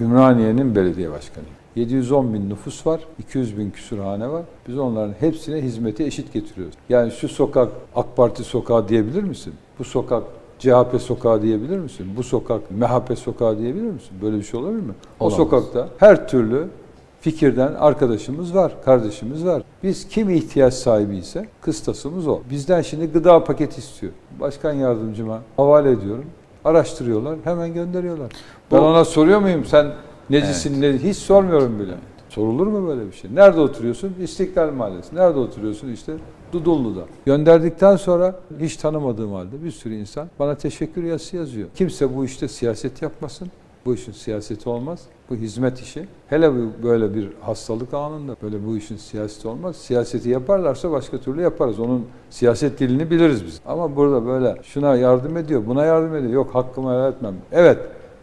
Ümraniye'nin belediye başkanıyım. 710 bin nüfus var, 200 bin küsurhane var. Biz onların hepsine hizmeti eşit getiriyoruz. Yani şu sokak AK Parti sokağı diyebilir misin? Bu sokak CHP sokağı diyebilir misin? Bu sokak MHP sokağı diyebilir misin? Böyle bir şey olabilir mi? O Olamaz. sokakta her türlü fikirden arkadaşımız var, kardeşimiz var. Biz kim ihtiyaç sahibi ise kıstasımız o. Bizden şimdi gıda paketi istiyor. Başkan yardımcıma havale ediyorum. Araştırıyorlar, hemen gönderiyorlar. Ben Bu- ona soruyor muyum sen necisin, ne, hiç sormuyorum bile. Sorulur mu böyle bir şey? Nerede oturuyorsun? İstiklal Mahallesi. Nerede oturuyorsun? İşte Dudullu'da. Gönderdikten sonra hiç tanımadığım halde bir sürü insan bana teşekkür yazısı yazıyor. Kimse bu işte siyaset yapmasın. Bu işin siyaseti olmaz. Bu hizmet işi. Hele bu böyle bir hastalık anında böyle bu işin siyaseti olmaz. Siyaseti yaparlarsa başka türlü yaparız. Onun siyaset dilini biliriz biz. Ama burada böyle şuna yardım ediyor, buna yardım ediyor. Yok hakkımı helal etmem. Evet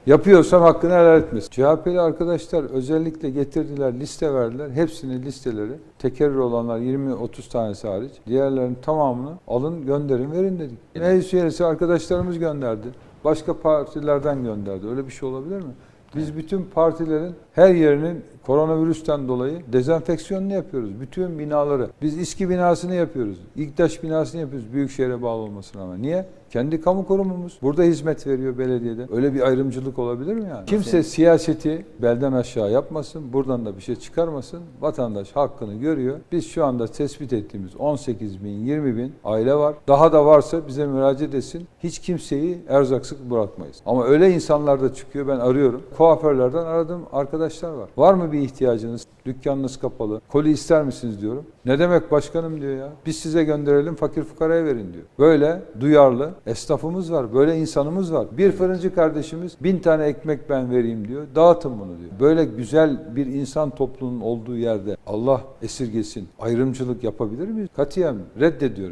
Yapıyorsan hakkını helal etmesin. CHP'li arkadaşlar özellikle getirdiler, liste verdiler. Hepsinin listeleri, tekerrür olanlar 20-30 tanesi hariç, diğerlerinin tamamını alın gönderin verin dedik. Meclis üyesi arkadaşlarımız gönderdi. Başka partilerden gönderdi. Öyle bir şey olabilir mi? Biz bütün partilerin her yerinin koronavirüsten dolayı dezenfeksiyonunu yapıyoruz. Bütün binaları. Biz İSKİ binasını yapıyoruz. İGDAŞ binasını yapıyoruz. Büyükşehir'e bağlı olmasına rağmen. Niye? Kendi kamu kurumumuz. Burada hizmet veriyor belediyede. Öyle bir ayrımcılık olabilir mi yani? Kimse siyaseti belden aşağı yapmasın. Buradan da bir şey çıkarmasın. Vatandaş hakkını görüyor. Biz şu anda tespit ettiğimiz 18 bin, 20 bin aile var. Daha da varsa bize müracaat etsin. Hiç kimseyi erzaksız bırakmayız. Ama öyle insanlar da çıkıyor. Ben arıyorum. Kuaförlerden aradığım arkadaşlar var. Var mı bir ihtiyacınız? Dükkanınız kapalı. Koli ister misiniz diyorum. Ne demek başkanım diyor ya. Biz size gönderelim fakir fukaraya verin diyor. Böyle duyarlı esnafımız var. Böyle insanımız var. Bir fırıncı kardeşimiz bin tane ekmek ben vereyim diyor. Dağıtın bunu diyor. Böyle güzel bir insan toplumunun olduğu yerde Allah esirgesin. Ayrımcılık yapabilir miyiz? Katiyen reddediyorum.